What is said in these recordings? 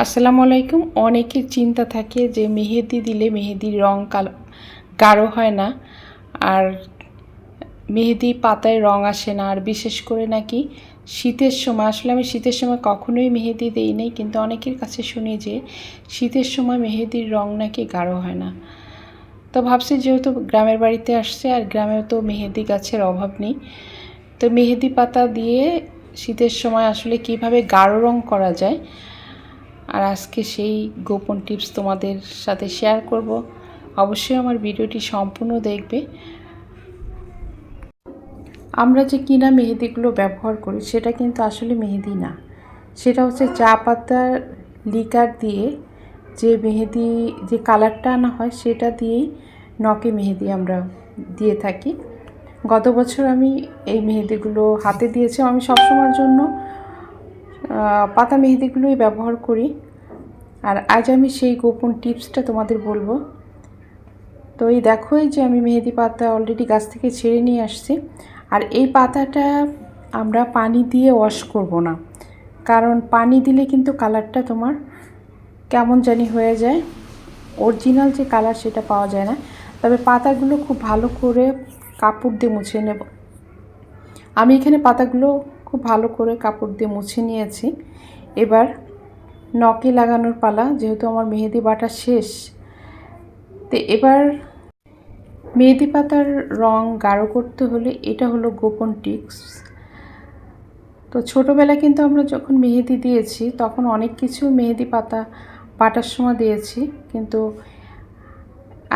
আসসালামু আলাইকুম। অনেকের চিন্তা থাকে যে মেহেদি দিলে মেহেদির রং কালো, গাঢ় হয় না, আর মেহেদি পাতায় রং আসে না, আর বিশেষ করে নাকি শীতের সময়, আসলে আমি শীতের সময় কখনোই মেহেদি দেই নাই, কিন্তু অনেকের কাছে শুনি যে শীতের সময় মেহেদির রং নাকি গাঢ় হয় না। তো ভাবছি যেহেতু গ্রামের বাড়িতে আসছে, আর গ্রামে তো মেহেদি গাছের অভাব নেই, তো মেহেদি পাতা দিয়ে শীতের সময় আসলে কীভাবে গাঢ় রং করা যায় আর আজকে সেই গোপন টিপস তোমাদের সাথে শেয়ার করব। অবশ্যই আমার ভিডিওটি সম্পূর্ণ দেখবে। আমরা যে কিনা মেহেদিগুলো ব্যবহার করি, সেটা কিন্তু আসলে মেহেদি না। সেটা হচ্ছে চা পাতার লিকার দিয়ে যে মেহেদি, যে কালারটা আনা হয়, সেটা দিয়েই নকে মেহেদি আমরা দিয়ে থাকি। গত বছর আমি এই মেহেদিগুলো হাতে দিয়েছি আমি সবসময়ের জন্য পাতা মেহেদিগুলোই ব্যবহার করি। আর আজ আমি সেই গোপন টিপসটা তোমাদের বলব। তো এই দেখো এই যে আমি মেহেদি পাতা অলরেডি গাছ থেকে ছেড়ে নিয়ে আসছি। আর এই পাতাটা আমরা পানি দিয়ে ওয়াশ করব না। কারণ পানি দিলে কিন্তু কালারটা তোমার কেমন জানি হয়ে যায়। অরিজিনাল যে কালার সেটা পাওয়া যায় না। তবে পাতাগুলো খুব ভালো করে কাপড় দিয়ে মুছে নেব। আমি এখানে পাতাগুলো খুব ভালো করে কাপড় দিয়ে মুছে নিয়েছি। এবার নকে লাগানোর পালা, যেহেতু আমার মেহেদি বাটা শেষ। তো এবার মেহেদি পাতার রং গাঢ় করতে হলে এটা হলো গোপন টিপস তো ছোটোবেলায় কিন্তু আমরা যখন মেহেদি দিয়েছি, তখন অনেক কিছু মেহেদি পাতা বাটার সময় দিয়েছি। কিন্তু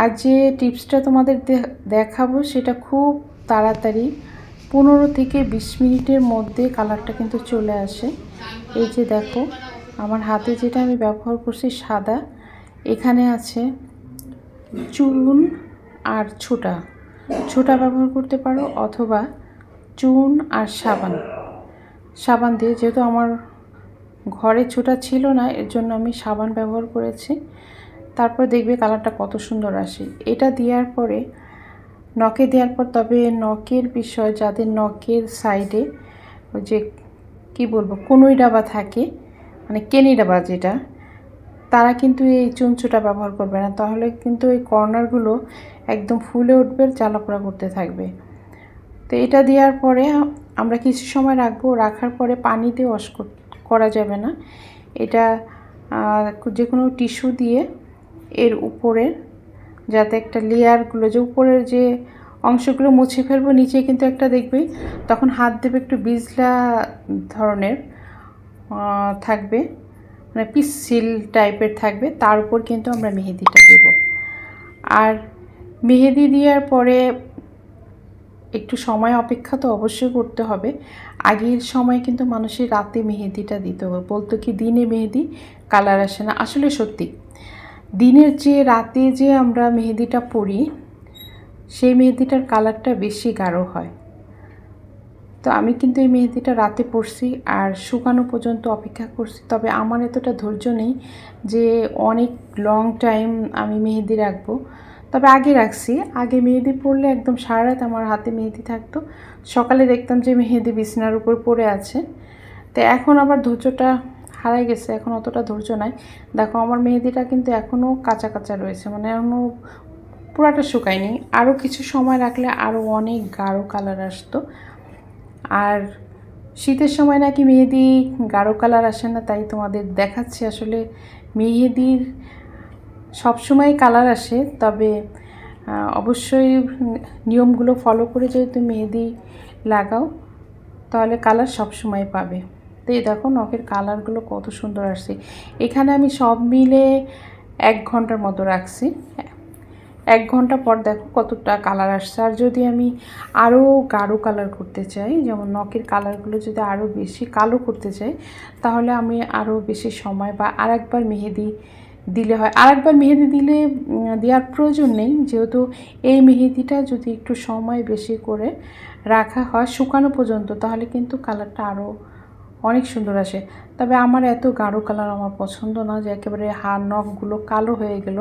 আজ যে টিপসটা তোমাদের দেখাবো, সেটা খুব তাড়াতাড়ি পনেরো থেকে বিশ মিনিটের মধ্যে কালারটা কিন্তু চলে আসে। এই যে দেখো, আমার হাতে যেটা আমি ব্যবহার করছি সাদা, এখানে আছে চুন আর ছোটা। ছোটা ব্যবহার করতে পারো অথবা চুন আর সাবান। সাবান দিয়ে যেহেতু আমার ঘরে ছোটা ছিল না, এর জন্য আমি সাবান ব্যবহার করেছি। তারপর দেখবে কালারটা কত সুন্দর আসে। এটা দেওয়ার পরে নখে দেওয়ার পর, তবে নখের বিষয় যাদের নখের সাইডে ওই যে কী বলব, কোনোই ডাবা থাকে মানে কেনি ডাবা যেটা, তারা কিন্তু এই চুনচুটা ব্যবহার করবে না। তাহলে কিন্তু এই কর্নারগুলো একদম ফুলে উঠবে জ্বালাপোড়া করতে থাকবে। তো এটা দেওয়ার পরে আমরা কিছু সময় রাখব। রাখার পরে পানিতে ওয়াশ করা যাবে না। এটা যে কোনো টিস্যু দিয়ে এর উপরে যাতে একটা লেয়ারগুলো যে উপরের যে অংশগুলো মুছে ফেলব নিচে কিন্তু একটা দেখবে, তখন হাত দেবে একটু বিজলা ধরনের থাকবে মানে পিসিল টাইপের থাকবে, তার উপর কিন্তু আমরা মেহেদিটা দেব। আর মেহেদি দেওয়ার পরে একটু সময় অপেক্ষা তো অবশ্যই করতে হবে, আগের সময় কিন্তু মানুষের রাতে মেহেদিটা দিতে হবে, বলতো কি দিনে মেহেদি, কালার আসে না, আসলে সত্যি। দিনের যে, রাতে যে আমরা মেহেদিটা পরি, সেই মেহেদিটার কালারটা বেশি গাঢ় হয়। তো আমি কিন্তু এই মেহেদিটা রাতে পরছি আর শুকানো পর্যন্ত অপেক্ষা করছি। তবে আমার এতটা ধৈর্য নেই যে, অনেক লং টাইম আমি মেহেদি রাখব। তবে আগে রাখছি। আগে মেহেদি পরলে একদম সারা রাত আমার হাতে মেহেদি থাকতো। সকালে দেখতাম যে, মেহেদি বিছনার উপর পড়ে আছে। তো এখন আবার ধৈর্যটা হারাই গেছে, এখন অতটা ধৈর্য নাই। দেখো, আমার মেহেদিটা কিন্তু এখনও কাঁচা কাঁচা রয়েছে মানে এখনও পুরাটা শুকায়নি। আরও কিছু সময় রাখলে আরও অনেক গাঢ় কালার আসতো। আর শীতের সময় নাকি মেহেদি গাঢ় কালার আসে না, তাই তোমাদের দেখাচ্ছি আসলে মেহেদির সবসময় কালার আসে। তবে অবশ্যই নিয়মগুলো ফলো করে যদি তুমি মেহেদি লাগাও, তাহলে কালার সবসময় পাবে। তো এই দেখো নখের কালারগুলো কত সুন্দর আসছে। এখানে আমি সব মিলে এক ঘণ্টার মতো রাখছি। এক ঘণ্টা পর দেখো কতটা কালার আসছে। আর যদি আমি আরও গাঢ় কালার করতে চাই, যেমন নখের কালারগুলো যদি আরও বেশি কালো করতে চাই, তাহলে আমি আরও বেশি সময় বা আরেকবার মেহেদি দিলে হয়। আরেকবার মেহেদি দিলে দেওয়ার প্রয়োজন নেই। যেহেতু এই মেহেদিটা যদি একটু সময় বেশি করে রাখা হয় শুকানো পর্যন্ত, তাহলে কিন্তু কালারটা আরও অনেক সুন্দর আসে। তবে আমার এত গাঢ় কালার আমার পছন্দ না যে একেবারে হাড় নখগুলো কালো হয়ে গেল।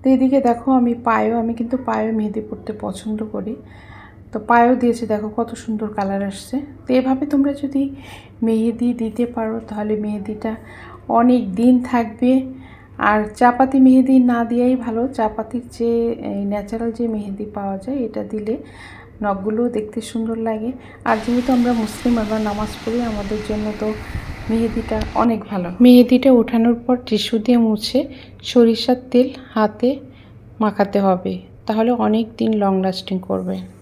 তো এদিকে দেখো আমি পায়েও, আমি কিন্তু পায়েও মেহেদি পরতে পছন্দ করি। তো পায়েও দিয়েছে, দেখো কত সুন্দর কালার আসছে। তো এভাবে তোমরা যদি মেহেদি দিতে পারো, তাহলে মেহেদিটা অনেক দিন থাকবে। আর চাপাতি মেহেদি না দেওয়াই ভালো, চাপাতির যে ন্যাচারাল যে মেহেদি পাওয়া যায়, এটা দিলে নখগুলোও দেখতে সুন্দর লাগে। আর যেহেতু আমরা মুসলিম, আমরা নামাজ পড়ি, আমাদের জন্য তো মেহেদিটা অনেক ভালো। মেহেদিটা ওঠানোর পর টিস্যু দিয়ে মুছে সরিষার তেল হাতে মাখাতে হবে। তাহলে অনেক দিন লং লাস্টিং করবে।